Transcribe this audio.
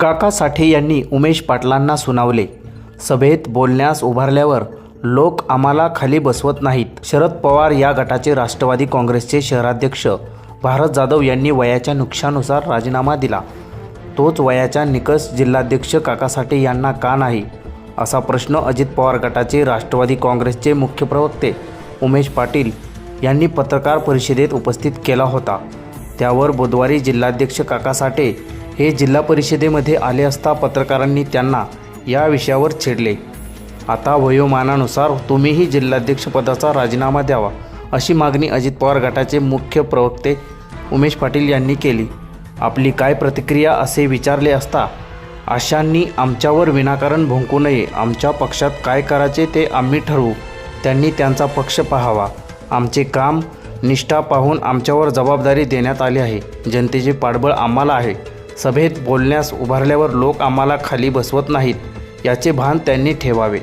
काका साठे यांनी उमेश पाटलांना सुनावले. सभेत बोलण्यास उभारल्यावर लोक आम्हाला खाली बसवत नाहीत. शरद पवार या गटाचे राष्ट्रवादी काँग्रेसचे शहराध्यक्ष. भारत जाधव यांनी वयाच्या नुकशानुसार राजीनामा दिला. तोच वयाच्या निकष जिल्हाध्यक्ष काका साठे यांना का नाही? असा प्रश्न अजित पवार गटाचे राष्ट्रवादी काँग्रेसचे मुख्य प्रवक्ते उमेश पाटील यांनी पत्रकार परिषदेत उपस्थित केला होता. त्यावर बुधवारी जिल्हाध्यक्ष काका साठे हे जिल्हा परिषदेमध्ये आले असता पत्रकारांनी त्यांना या विषयावर छेडले. आता वयोमानानुसार तुम्हीही जिल्हाध्यक्षपदाचा राजीनामा द्यावा अशी मागणी अजित पवार गटाचे मुख्य प्रवक्ते उमेश पाटील यांनी केली. आपली काय प्रतिक्रिया असे विचारले असता आशांनी आमच्यावर विनाकारण भोंकू नये आमच्या पक्षात काय करायचे ते आम्ही ठरवू त्यांनी त्यांचा पक्ष पाहावा. आमचे काम निष्ठा पाहून आमच्यावर जबाबदारी देण्यात आली आहे. जनतेचे पाठबळ आम्हाला आहे. सभेत बोलण्यास उभारल्यावर लोक आम्हाला खाली बसवत नाहीत. याचे भान त्यांनी ठेवावे.